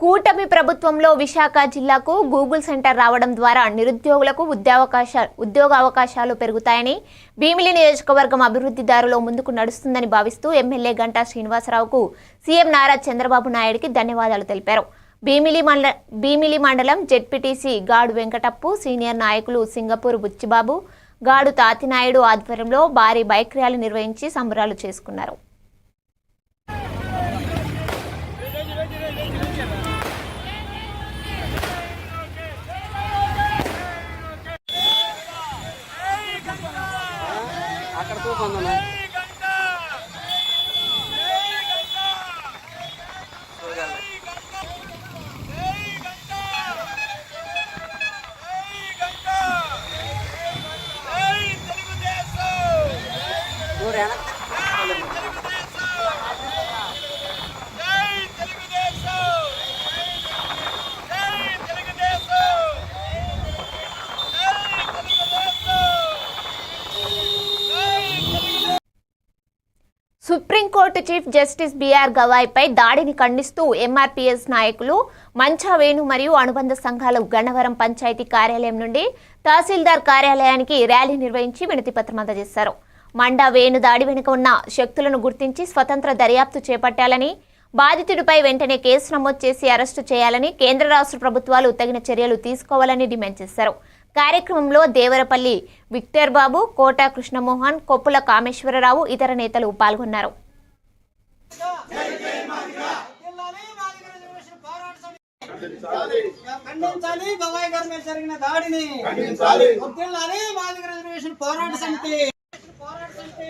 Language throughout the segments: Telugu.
కూటమి ప్రభుత్వంలో విశాఖ జిల్లాకు గూగుల్ సెంటర్ రావడం ద్వారా నిరుద్యోగులకు ఉద్యోగావకాశ ఉద్యోగ అవకాశాలు పెరుగుతాయని భీమిలి నియోజకవర్గం అభివృద్ధి దారిలో ముందుకు నడుస్తుందని భావిస్తూ ఎమ్మెల్యే గంటా శ్రీనివాసరావుకు సీఎం నారా చంద్రబాబు నాయుడికి ధన్యవాదాలు తెలిపారు. భీమిలి మండల భీమిలి మండలం జెడ్పీటీసీ గాడు వెంకటప్పు సీనియర్ నాయకులు సింగపూర్ బుచ్చిబాబు గాడు తాతినాయుడు ఆధ్వర్యంలో భారీ బైక్ ర్యాలీ నిర్వహించి సంబరాలు చేసుకున్నారు. అక్కడ చూపందమ్మా Supreme Court chief justice B గవాయ్పై దాడిని ఖండిస్తూ ఎంఆర్పీఎస్ నాయకులు మంచా వేణు మరియు అనుబంధ సంఘాలు గన్నవరం పంచాయతీ కార్యాలయం నుండి తహసీల్దార్ కార్యాలయానికి ర్యాలీ నిర్వహించి వినతిపత్రం అందజేశారు. మండా వేణు దాడి వెనుక ఉన్న శక్తులను గుర్తించి స్వతంత్ర దర్యాప్తు చేపట్టాలని బాధితుడిపై వెంటనే కేసు నమోదు చేసి అరెస్టు చేయాలని కేంద్ర రాష్ట్ర ప్రభుత్వాలు తగిన చర్యలు తీసుకోవాలని డిమాండ్ చేశారు. కార్యక్రమంలో దేవరపల్లి విక్టర్ బాబు కోట కృష్ణమోహన్ కొప్పుల కామేశ్వరరావు ఇతర నేతలు పాల్గొన్నారు. ఖండించాలి. గవాయి గారి మీద జరిగిన దాడిని వర్ధిల్లాలి మాదిగ రిజర్వేషన్ పోరాట సమితి. పోరాట సమితి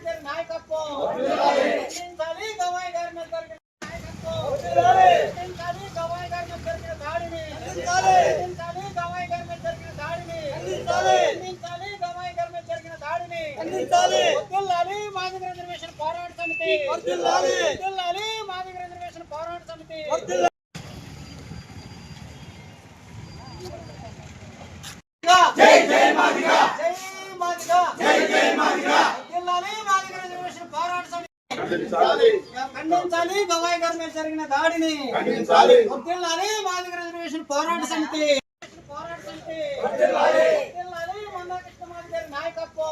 గారి నాయకత్వం ఖండించాలి గవాయి గారి మీద జరిగిన నాయకత్వం ఖండించాలి గవాయి గారి మీద జరిగిన దాడిని ఖండించాలి గవాయి గారి మీద జరిగిన దాడిని ఖండించాలి గవాయి గారి మీద జరిగిన వర్ధిల్లాలి మాదిగ రిజర్వేషన్ పోరాట సమితి. వర్ధిల్లాలి మాదిగ రిజర్వేషన్ పోరాట సమితి. జై జై మాదిగ. జై మాదిగ. జై జై మాదిగ. జిల్లాలి మాదిగ రిజర్వేషన్ పోరాట సమితి. ఖండించాలి. గవాయి గారి మీద జరిగిన దాడిని. ఖండించాలి. జిల్లాలి మాదిగ రిజర్వేషన్ పోరాట సమితి. పోరాట సమితి